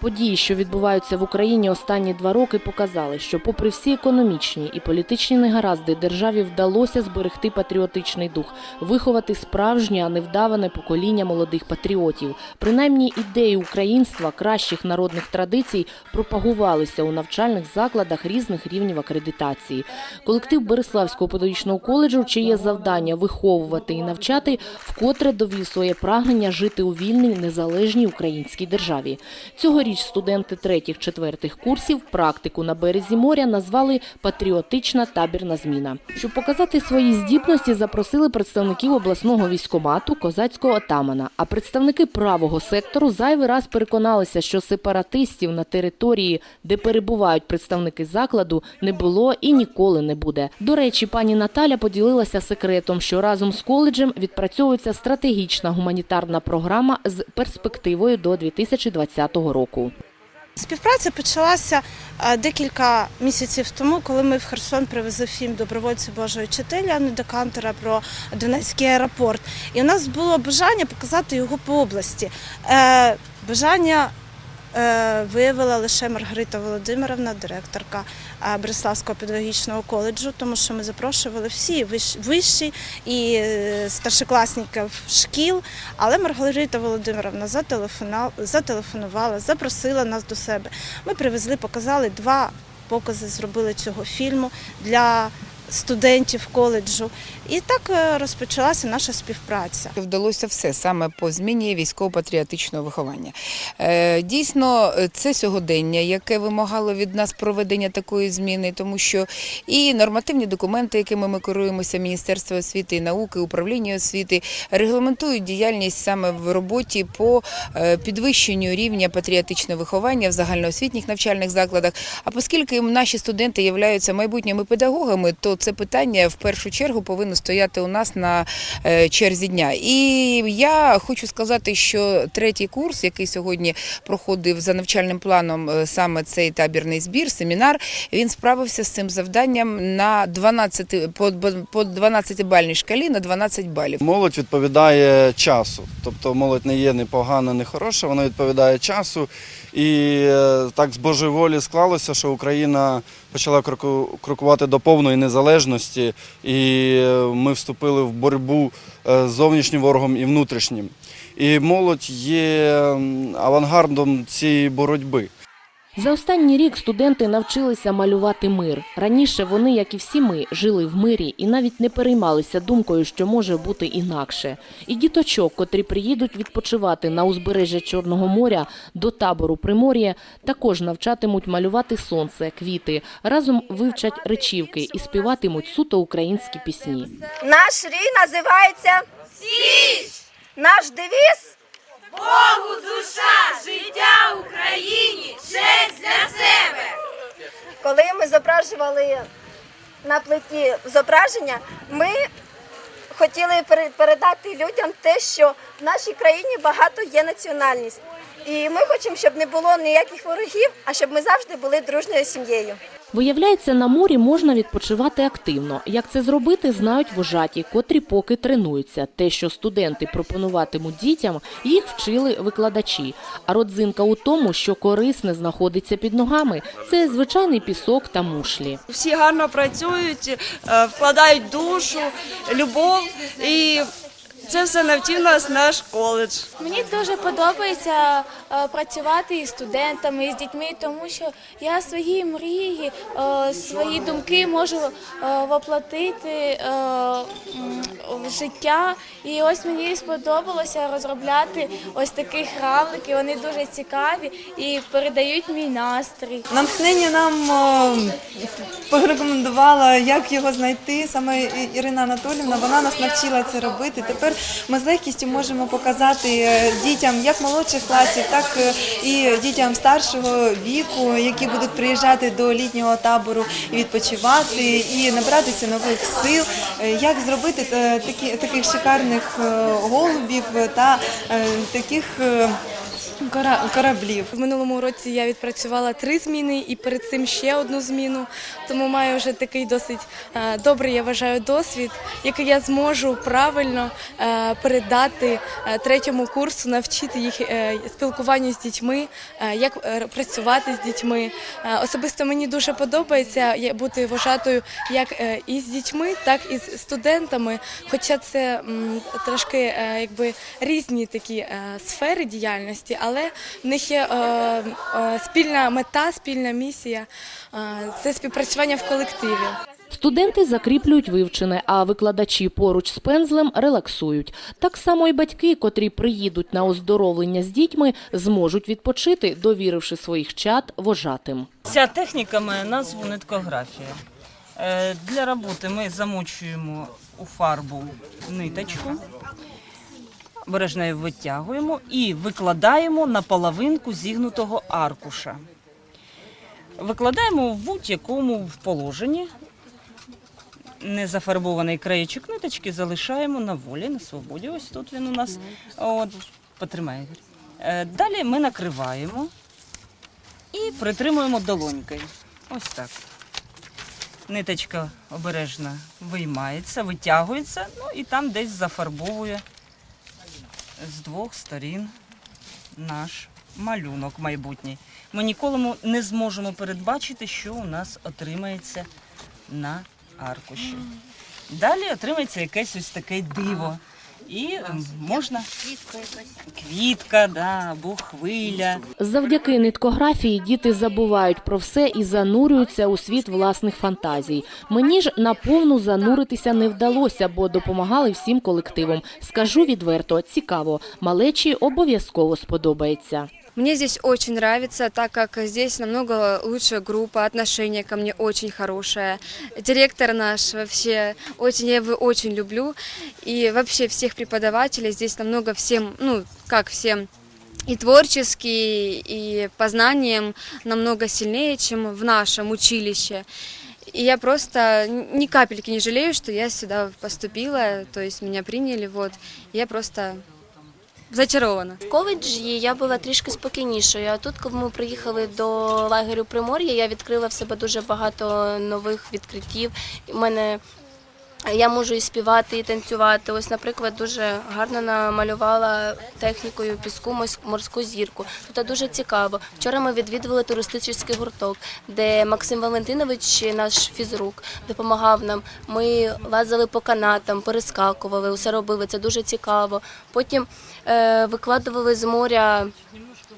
Події, що відбуваються в Україні останні два роки, показали, що, попри всі економічні і політичні негаразди, державі вдалося зберегти патріотичний дух, виховати справжнє, а не вдаване покоління молодих патріотів. Принаймні ідеї українства, кращих народних традицій пропагувалися у навчальних закладах різних рівнів акредитації. Колектив Береславського педагогічного коледжу, чиє завдання виховувати і навчати, вкотре довів своє прагнення жити у вільній незалежній українській державі. Цьогоріч студенти третіх-четвертих курсів практику на березі моря назвали патріотична табірна зміна. Щоб показати свої здібності, запросили представників обласного військомату козацького отамана. А представники правого сектору зайвий раз переконалися, що сепаратистів на території, де перебувають представники закладу, не було і ніколи не буде. До речі, пані Наталя поділилася секретом, що разом з коледжем відпрацьовується стратегічна гуманітарна програма з перспективою до 2020 року. Співпраця почалася е, декілька місяців тому, коли ми в Херсон привезли фільм Добровольці Божої Чителі Анни Декантера про Донецький аеропорт. І у нас було бажання показати його по області. Е, Бажання виявила лише Маргарита Володимировна, директорка е, Береславського педагогічного коледжу, тому що ми запрошували всі вищі і е, старшокласників шкіл. Але Маргарита Володимировна зателефонувала, запросила нас до себе. Ми привезли, показали два покази, зробили цього фільму для студентів коледжу. І так е, розпочалася наша співпраця. Вдалося все саме по зміні військово-патріотичного виховання. Е, Дійсно, це сьогодення, яке вимагало від нас проведення такої зміни, тому що і нормативні документи, якими ми керуємося, Міністерство освіти і науки, управління освіти, регламентують діяльність саме в роботі по е, підвищенню рівня патріотичного виховання в загальноосвітніх навчальних закладах. А оскільки наші студенти являються майбутніми педагогами, то це питання в першу чергу повинно стояти у нас на е, черзі дня. І я хочу сказати, що третій курс, який сьогодні проходив за навчальним планом е, саме цей табірний збір, семінар, він справився з цим завданням на 12, по, по 12-бальній шкалі на 12 балів. Молодь відповідає часу. Тобто молодь не є ні погана, ні хороша, вона відповідає часу. І е, так з Божої волі склалося, що Україна почала кроку- крокувати до повної незалежності, і е, ми вступили в боротьбу е, з зовнішнім ворогом і внутрішнім. І молодь є авангардом цієї боротьби. За останній рік студенти навчилися малювати мир. Раніше вони, як і всі ми, жили в мирі і навіть не переймалися думкою, що може бути інакше. І діточок, котрі приїдуть відпочивати на узбережжя Чорного моря до табору Примор'я, також навчатимуть малювати сонце, квіти, разом вивчать речівки і співатимуть суто українські пісні. Наш рій називається Січ. Наш девіз Богу душа, життя Україні, честь для себе. коли ми зображували на плиті зображення, ми хотіли пере- передати людям те, що в нашій країні багато є національність. І ми хочемо, щоб не було ніяких ворогів, а щоб ми завжди були дружньою сім'єю. Виявляється, на морі можна відпочивати активно. Як це зробити, знають вожаті, котрі поки тренуються. Те, що студенти пропонуватимуть дітям, їх вчили викладачі. А родзинка у тому, що корисне знаходиться під ногами. Це звичайний пісок та мушлі. всі гарно працюють, е, вкладають душу, любов і це все навчив нас наш коледж. Мені дуже подобається е, працювати із студентами, і з дітьми, тому що я свої мрії, е, свої думки можу е, воплотити в життя. І ось мені сподобалося розробляти ось такі равлики. Вони дуже цікаві і передають мій настрій. Натхнення нам порекомендувала, як його знайти. Саме Ірина Анатолівна, вона нас навчила це робити. Тепер ми з легкістю можемо показати е, дітям як молодших класів, так е, і дітям старшого віку, які будуть приїжджати до літнього табору і відпочивати, і набратися нових сил, е, як зробити такі, таких шикарних голубів та таких. Кора- кораблів. В минулому році я відпрацювала три зміни і перед цим ще одну зміну. Тому маю вже такий досить е, добрий, я вважаю, досвід, який я зможу правильно е, передати е, третьому курсу, навчити їх спілкуванню з дітьми, як працювати з дітьми. Особисто мені дуже подобається бути вожатою як і з дітьми, так і з студентами. Хоча це трошки якби різні такі сфери діяльності, але в них є е, е, спільна мета, спільна місія е, це співпрацювання в колективі. Студенти закріплюють вивчене, а викладачі поруч з пензлем релаксують. Так само і батьки, котрі приїдуть на оздоровлення з дітьми, зможуть відпочити, довіривши своїх чад вожатим. Ця техніка має назву ниткографія. Для роботи ми замочуємо у фарбу ниточку, обережно її витягуємо і викладаємо на половинку зігнутого аркуша. Викладаємо в будь-якому положенні. Незафарбований краєчок ниточки залишаємо на волі, на свободі. Ось тут він у нас. От, потримай. Ігор. Е, Далі ми накриваємо і притримуємо долонькою. Ось так. Ниточка обережно виймається, витягується, ну і там десь зафарбовує з двох сторін наш малюнок майбутній. Ми ніколи не зможемо передбачити, що у нас отримається на аркуші. Далі отримається якесь ось таке диво. І можна квітка, да, або хвиля. Завдяки ниткографії діти забувають про все і занурюються у світ власних фантазій. Мені ж наповну зануритися не вдалося, бо допомагали всім колективом. Скажу відверто, цікаво. Малечі обов'язково сподобається. Мне здесь очень нравится, так как здесь намного лучше группа, отношение ко мне очень хорошее. Директор наш вообще очень, я его очень люблю. И вообще всех преподавателей здесь намного всем, ну, как всем, и творчески, и по знаниям намного сильнее, чем в нашем училище. И я просто ни капельки не жалею, что я сюда поступила, то есть меня приняли, вот. Я просто зачарована. В коледжі я була трішки спокійнішою. А тут, коли ми приїхали до лагерю Примор'я, я відкрила в себе дуже багато нових відкриттів. У мене я можу і співати, і танцювати. Ось, наприклад, дуже гарно намалювала технікою піску морсь- морську зірку. Тут дуже цікаво. Вчора ми відвідували туристичний гурток, де Максим Валентинович, наш фізрук, допомагав нам. Ми лазили по канатам, перескакували, усе робили. Це дуже цікаво. Потім е, викладували з моря.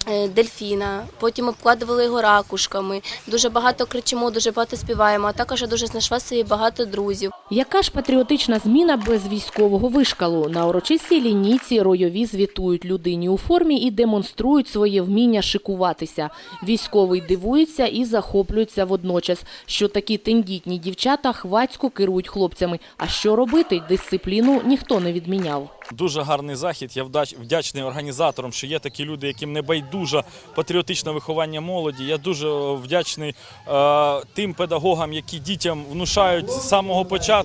е, Дельфіна, потім обкладували його ракушками. Дуже багато кричимо, дуже багато співаємо. А також я дуже знайшла собі багато друзів. Яка ж патріотична зміна без військового вишкалу? На урочистій лінійці ройові звітують людині у формі і демонструють своє вміння шикуватися. Військовий дивується і захоплюється водночас, що такі тендітні дівчата хвацько керують хлопцями. А що робити? Дисципліну ніхто не відміняв. Дуже гарний захід. Я вдячний організаторам, що є такі люди, яким не байдуже патріотичне виховання молоді. Я дуже вдячний е, тим педагогам, які дітям внушають з самого початку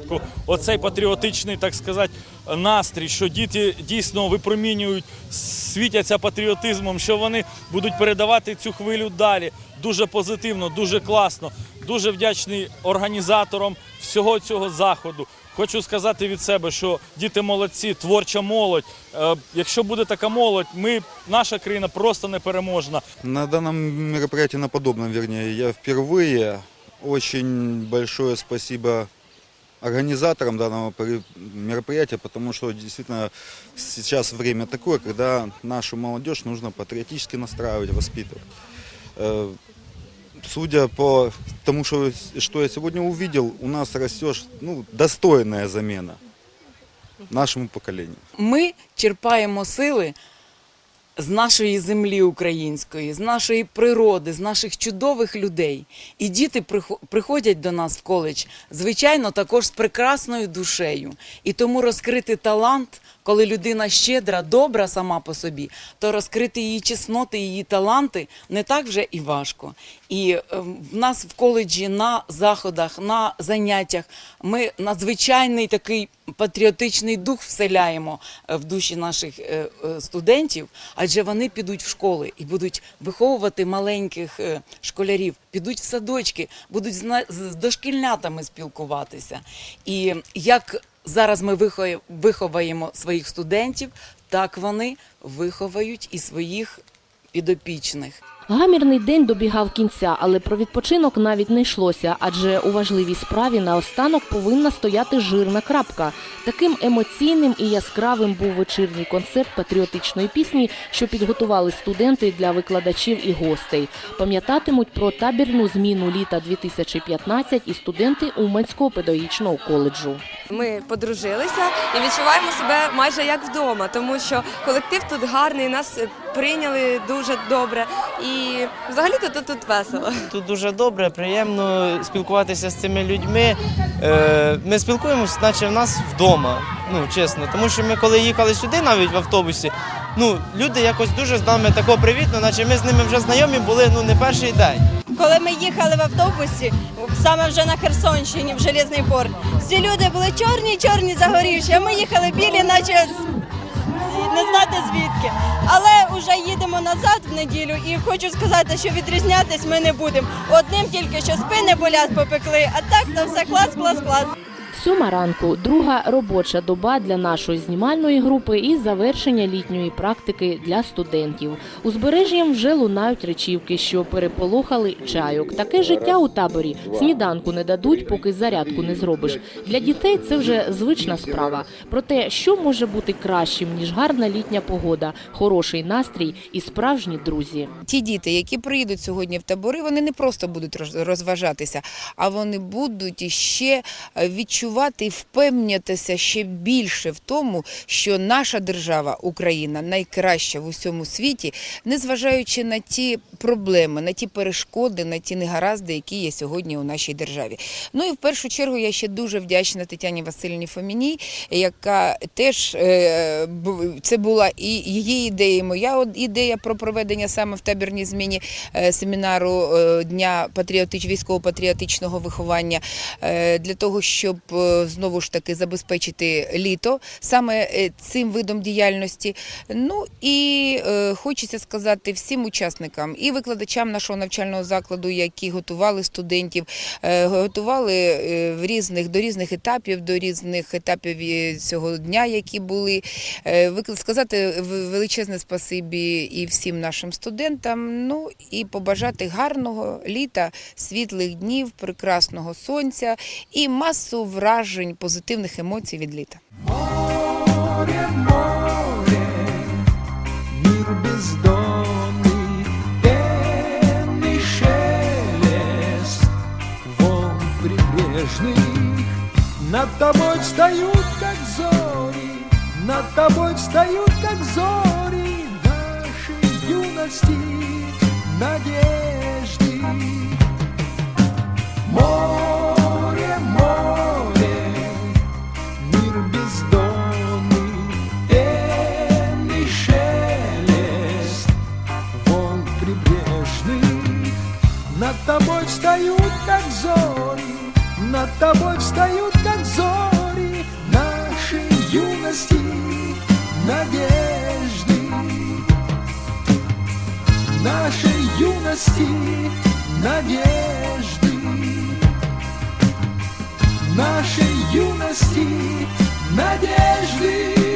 оцей патріотичний, так сказати, настрій, що діти дійсно випромінюють, світяться патріотизмом, що вони будуть передавати цю хвилю далі. Дуже позитивно, дуже класно. Дуже вдячний організаторам всього цього заходу. Хочу сказати від себе, що діти молодці, творча молодь. Е, Якщо буде така молодь, ми, наша країна просто непереможна. На данном мероприятии, на подобном, вернее, я впервые. Очень большое спасибо организаторам данного мероприятия, потому что действительно сейчас время такое, когда нашу молодежь нужно патриотически настраивать, воспитывать. Э, Судя по тому, что, что я сегодня увидел, у нас растет ну, достойная замена нашему поколению. Ми черпаємо сили з нашої землі української, з нашої природи, з наших чудових людей. І діти приходять до нас в коледж, звичайно, також з прекрасною душею. І тому розкрити талант коли людина щедра, добра сама по собі, то розкрити її чесноти, її таланти не так вже і важко. І е, в нас в коледжі на заходах, на заняттях ми надзвичайний такий патріотичний дух вселяємо е, в душі наших е, студентів, адже вони підуть в школи і будуть виховувати маленьких школярів, підуть в садочки, будуть з дошкільнятами спілкуватися. І як зараз ми вихо- виховаємо своїх студентів, так вони виховають і своїх підопічних. Гамірний день добігав кінця, але про відпочинок навіть не йшлося, адже у важливій справі наостанок повинна стояти жирна крапка. Таким емоційним і яскравим був вечірній концерт патріотичної пісні, що підготували студенти для викладачів і гостей. Пам'ятатимуть про табірну зміну літа 2015 і студенти Уманського педагогічного коледжу. Ми подружилися і відчуваємо себе майже як вдома, тому що колектив тут гарний, нас прийняли дуже добре. І взагалі тут, тут весело. Тут дуже добре, приємно спілкуватися з цими людьми. Е, Ми спілкуємося, наче в нас вдома. Ну, чесно. Тому що ми коли їхали сюди, навіть в автобусі, ну, люди якось дуже з нами тако привітно, наче ми з ними вже знайомі були ну, не перший день. Коли ми їхали в автобусі, саме вже на Херсонщині, в Железний порт, всі люди були чорні, чорні загорівші, а ми їхали білі, наче не знати звідки. Але вже їдемо назад в неділю і хочу сказати, що відрізнятись ми не будемо. Одним тільки що спини болять попекли, а так то все клас, клас, клас. Сьома ранку, друга робоча доба для нашої знімальної групи і завершення літньої практики для студентів. Узбережжям вже лунають речівки, що переполохали чайок. Таке життя у таборі. Сніданку не дадуть, поки зарядку не зробиш. Для дітей це вже звична справа. Проте, що може бути кращим ніж гарна літня погода, хороший настрій і справжні друзі. Ті діти, які приїдуть сьогодні в табори, вони не просто будуть роз- розважатися, а вони будуть ще е, відчувати і впевнятися ще більше в тому, що наша держава, Україна, найкраща в усьому світі, незважаючи на ті проблеми, на ті перешкоди, на ті негаразди, які є сьогодні у нашій державі. Ну і в першу чергу я ще дуже вдячна Тетяні Васильівні Фоміній, яка теж е, це була і її ідея, і моя ідея про проведення саме в табірній зміні е, семінару е, дня патріотич військово-патріотичного виховання для того, щоб знову ж таки забезпечити літо саме е, цим видом діяльності. Ну і е, хочеться сказати всім учасникам і викладачам нашого навчального закладу, які готували студентів, е, готували е, в різних до різних етапів, до різних етапів е, цього дня, які були. Е, Сказати величезне спасибі і всім нашим студентам. Ну і побажати гарного літа, світлих днів, прекрасного сонця і масу вражень, позитивних емоцій від літа. Мир бездонный, пенный шелест волн прибрежных. Над тобой встают, как зори, над тобой встают, как зори нашей юности, надежды. Море, надежды. Нашей юности, надежды.